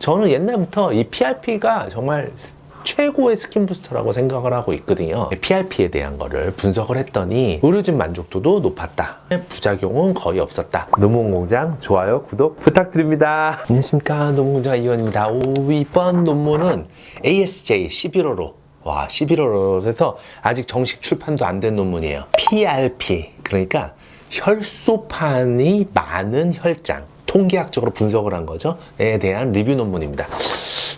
저는 옛날부터 이 PRP가 정말 최고의 스킨 부스터라고 생각을 하고 있거든요. PRP에 대한 거를 분석을 했더니 의료진 만족도도 높았다. 부작용은 거의 없었다. 노무공장 좋아요, 구독 부탁드립니다. 안녕하십니까. 노무공장 이원입니다. 오, 이번 논문은 ASJ 11호로 와, 11호로 해서 아직 정식 출판도 안 된 논문이에요. PRP. 그러니까 혈소판이 많은 혈장. 통계학적으로 분석을 한 거죠. 에 대한 리뷰 논문입니다.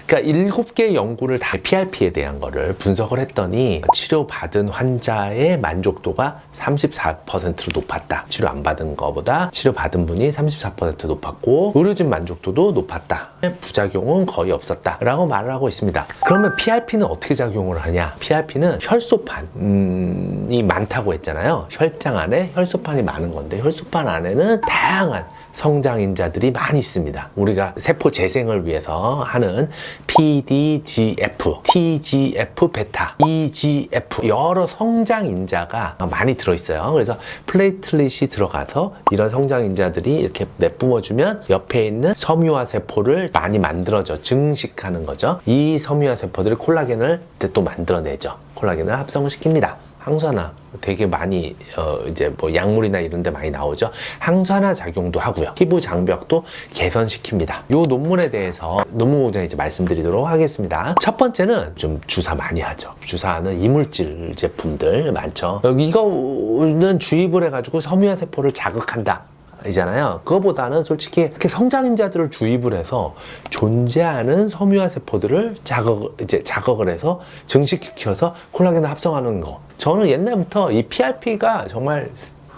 그러니까 일곱 개 연구를 다 PRP에 대한 거를 분석을 했더니 치료받은 환자의 만족도가 34%로 높았다. 치료 안 받은 거보다 치료받은 분이 34% 높았고 의료진 만족도도 높았다. 부작용은 거의 없었다. 라고 말을 하고 있습니다. 그러면 PRP는 어떻게 작용을 하냐? PRP는 혈소판이 많다고 했잖아요. 혈장 안에 혈소판이 많은 건데 혈소판 안에는 다양한 성장인자들이 많이 있습니다. 우리가 세포 재생을 위해서 하는 PDGF, TGF 베타, EGF 여러 성장인자가 많이 들어있어요. 그래서 플레이틀릿이 들어가서 이런 성장인자들이 이렇게 내뿜어주면 옆에 있는 섬유화 세포를 많이 만들어져 증식하는 거죠. 이 섬유화 세포들이 콜라겐을 이제 또 만들어내죠. 콜라겐을 합성을 시킵니다. 항산화 되게 많이 어 이제 뭐 약물이나 이런 데 많이 나오죠. 항산화 작용도 하고요. 피부 장벽도 개선시킵니다. 이 논문에 대해서 논문 공장에 이제 말씀드리도록 하겠습니다. 첫 번째는 좀 주사 많이 하죠. 주사하는 이물질 제품들 많죠. 이거는 주입을 해가지고 섬유화 세포를 자극한다. 이잖아요. 그거보다는 솔직히 이렇게 성장인자들을 주입을 해서 존재하는 섬유화 세포들을 자극 이제 자극을 해서 증식시켜서 콜라겐을 합성하는 거. 저는 옛날부터 이 PRP가 정말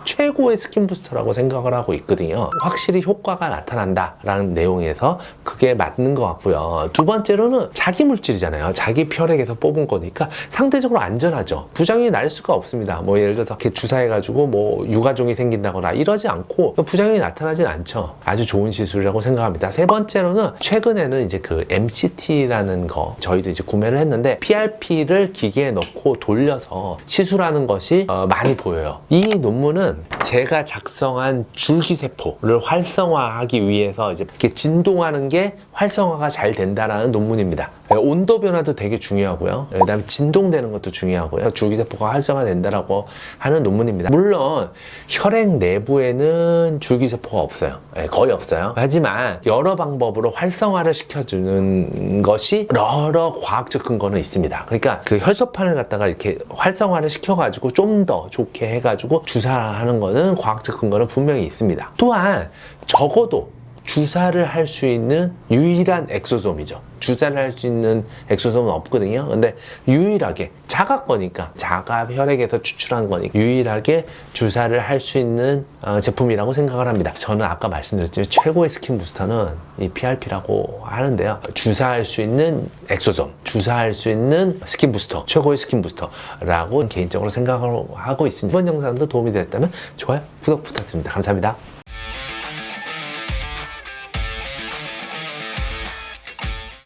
최고의 스킨 부스터라고 생각을 하고 있거든요. 확실히 효과가 나타난다라는 내용에서 그게 맞는 것 같고요. 두 번째로는 자기 물질이잖아요. 자기 혈액에서 뽑은 거니까 상대적으로 안전하죠. 부작용이 날 수가 없습니다. 뭐 예를 들어서 이렇게 주사해가지고 뭐 유가종이 생긴다거나 이러지 않고 부작용이 나타나진 않죠. 아주 좋은 시술이라고 생각합니다. 세 번째로는 최근에는 이제 그 MCT라는 거 저희도 이제 구매를 했는데 PRP를 기계에 넣고 돌려서 시술하는 것이 어, 많이 보여요. 이 논문은 제가 작성한 줄기세포를 활성화하기 위해서 이제 이렇게 진동하는 게 활성화가 잘 된다라는 논문입니다. 네, 온도 변화도 되게 중요하고요. 네, 그다음에 진동되는 것도 중요하고요. 줄기세포가 활성화된다라고 하는 논문입니다. 물론 혈액 내부에는 줄기세포가 없어요. 네, 거의 없어요. 하지만 여러 방법으로 활성화를 시켜주는 것이 여러 과학적 근거는 있습니다. 그러니까 그 혈소판을 갖다가 이렇게 활성화를 시켜가지고 좀 더 좋게 해가지고 주사하는 거는 과학적 근거는 분명히 있습니다. 또한 적어도 주사를 할 수 있는 유일한 엑소솜이죠. 주사를 할 수 있는 엑소솜은 없거든요. 근데 유일하게 자가 거니까 자가 혈액에서 추출한 거니까 유일하게 주사를 할 수 있는 어, 제품이라고 생각을 합니다. 저는 아까 말씀드렸지만 최고의 스킨 부스터는 이 PRP라고 하는데요. 주사할 수 있는 엑소솜, 주사할 수 있는 스킨 부스터, 최고의 스킨 부스터라고 개인적으로 생각을 하고 있습니다. 이번 영상도 도움이 되었다면 좋아요, 구독 부탁드립니다. 감사합니다.